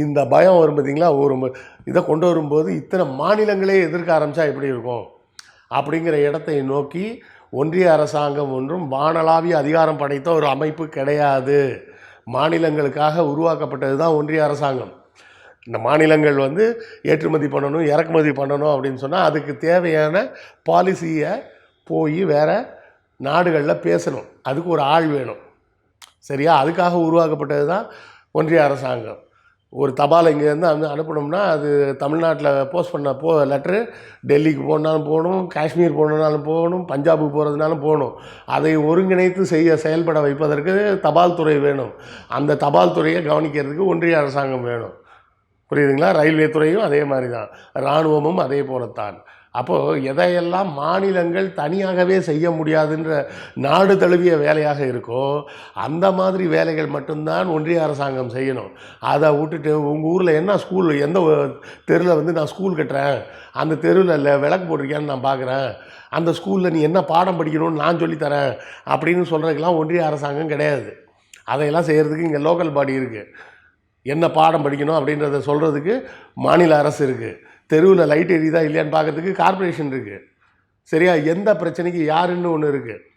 இந்த பயம் வரும் பார்த்திங்களா ஒரு இதை கொண்டு வரும்போது இத்தனை மாநிலங்களே எதிர்க்க ஆரம்பித்தா எப்படி இருக்கும்? அப்படிங்கிற இடத்தை நோக்கி ஒன்றிய அரசாங்கம் ஒன்றும் வானளாவிய அதிகாரம் படைத்த ஒரு அமைப்பு கிடையாது. மாநிலங்களுக்காக உருவாக்கப்பட்டது தான் ஒன்றிய அரசாங்கம். இந்த மாநிலங்கள் வந்து ஏற்றுமதி பண்ணணும் இறக்குமதி பண்ணணும் அப்படின்னு சொன்னால் அதுக்கு தேவையான பாலிசியை போய் வேறு நாடுகளில் பேசணும். அதுக்கு ஒரு ஆள் வேணும். சரியா? அதுக்காக உருவாக்கப்பட்டது தான் ஒன்றிய அரசாங்கம். ஒரு தபால் இங்கேருந்து அனு அனுப்பணும்னா அது தமிழ்நாட்டில் போஸ்ட் பண்ண போ லெட்ரு டெல்லிக்கு போனாலும் போகணும் காஷ்மீர் போகணுனாலும் போகணும் பஞ்சாபுக்கு போகிறதுனாலும் போகணும். அதை ஒருங்கிணைத்து செய்ய செயல்பட வைப்பதற்கு தபால் துறை வேணும். அந்த தபால் துறையை கவனிக்கிறதுக்கு ஒன்றிய அரசாங்கம் வேணும். புரியுதுங்களா? ரயில்வே துறையும் அதே மாதிரி தான். இராணுவமும் அதே போலத்தான். அப்போது எதையெல்லாம் மாநிலங்கள் தனியாகவே செய்ய முடியாதுன்ற நாடு தழுவிய வேலையாக இருக்கோ அந்த மாதிரி வேலைகள் மட்டும்தான் ஒன்றிய அரசாங்கம் செய்யணும். அதை விட்டுட்டு உங்கள் ஊரில் என்ன ஸ்கூல் எந்த தெருவில் வந்து நான் ஸ்கூல் கட்டுறேன்? அந்த தெருவில் இல்லை விளக்கு போட்டிருக்கியான்னு நான் பார்க்குறேன் அந்த ஸ்கூலில் நீ என்ன பாடம் படிக்கணும்னு நான் சொல்லித்தரேன் அப்படின்னு சொல்கிறதுக்கெல்லாம் ஒன்றிய அரசாங்கம் கிடையாது. அதையெல்லாம் செய்கிறதுக்கு இங்கே லோக்கல் பாடி இருக்குது என்ன பாடம் படிக்கணும் அப்படின்றத சொல்கிறதுக்கு மாநில அரசு இருக்குது தெருவில் லைட் எரியுதா இல்லையான்னு பார்க்கறதுக்கு கார்ப்பரேஷன் இருக்குது சரியா? எந்த பிரச்சனைக்கு யாருன்னு ஒன்று இருக்குது